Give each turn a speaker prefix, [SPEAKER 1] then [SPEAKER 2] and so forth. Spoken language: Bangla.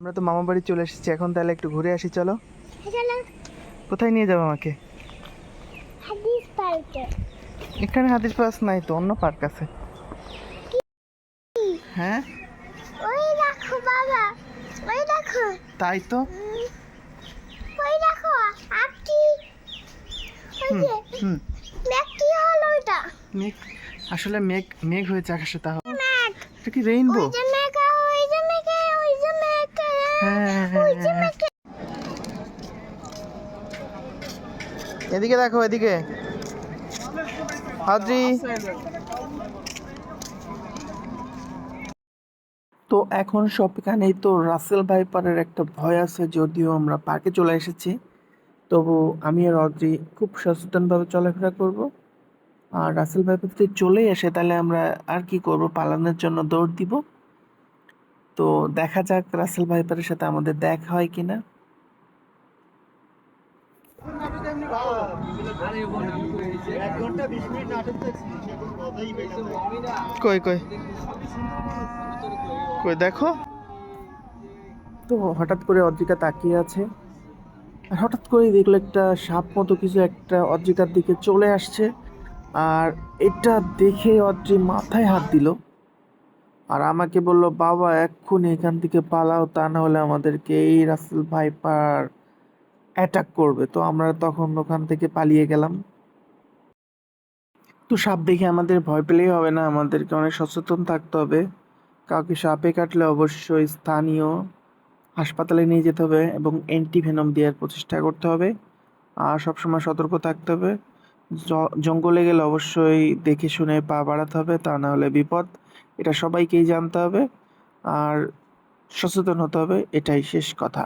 [SPEAKER 1] আমরা তো মামা বাড়ি চলে এসেছি এখন তাহলে একটু ঘুরে আসি চলো।
[SPEAKER 2] চলো।
[SPEAKER 1] কোথায় নিয়ে যাব আমাকে? এখানে হাতির পাস নাই তো অন্য পার্ক আছে। হ্যাঁ?
[SPEAKER 2] ওই দেখো বাবা ওই দেখো।
[SPEAKER 1] তাই তো?
[SPEAKER 2] ওই দেখো আপনি
[SPEAKER 1] হুম হুম।
[SPEAKER 2] মেঘ কি হলো ওইটা।
[SPEAKER 1] মেঘ আসলে মেঘ মেঘ হয়েছে আকাশে তাহলে। এটা কি রেইনবো এদিকে দেখো, এদিকে। তো এখন সব এখানেই তো রাসেল ভাইপারের একটা ভয় আছে, যদিও আমরা পার্কে চলে এসেছি। তবু আমি আর অদ্রি খুব সচেতনভাবে চলাফেরা করব। আর রাসেল ভাইপার যদি চলে আসে, তাহলে আমরা আর কি করব? পালানোর জন্য দৌড় দিব। তো দেখা যাক রাসেল ভাইপারের সাথে আমাদের দেখা হয় কিনা। কই কই? কই দেখো। তো হঠাৎ করে অদ্রিকা তাকিয়ে আছে। আর হঠাৎ করে দেখল একটা সাপ মতো কিছু একটা অদ্রিকার দিকে চলে আসছে। আর এটা দেখে অদ্রি মাথায় হাত দিল। আর আমাকে বলল, বাবা, এক্ষুনি এখান থেকে পালাও, তা না হলে আমাদেরকে এই রাসেল ভাইপার অ্যাটাক করবে। তো আমরা তখন ওখান থেকে পালিয়ে গেলাম। তো সাপ দেখে আমাদের ভয় পেলেই হবে না, আমাদেরকে অনেক সচেতন থাকতে হবে। কাউকে সাপে কাটলে অবশ্যই স্থানীয় হাসপাতালে নিয়ে যেতে হবে এবং অ্যান্টিভেনম দেওয়ার প্রচেষ্টা করতে হবে। আর সবসময় সতর্ক থাকতে হবে। জঙ্গলে গেলে অবশ্যই দেখে শুনে পা বাড়াতে হবে, তা না হলে বিপদ। এটা সবাইকেই জানতে হবে, আর সচেতন হতে হবে, এটাই শেষ কথা।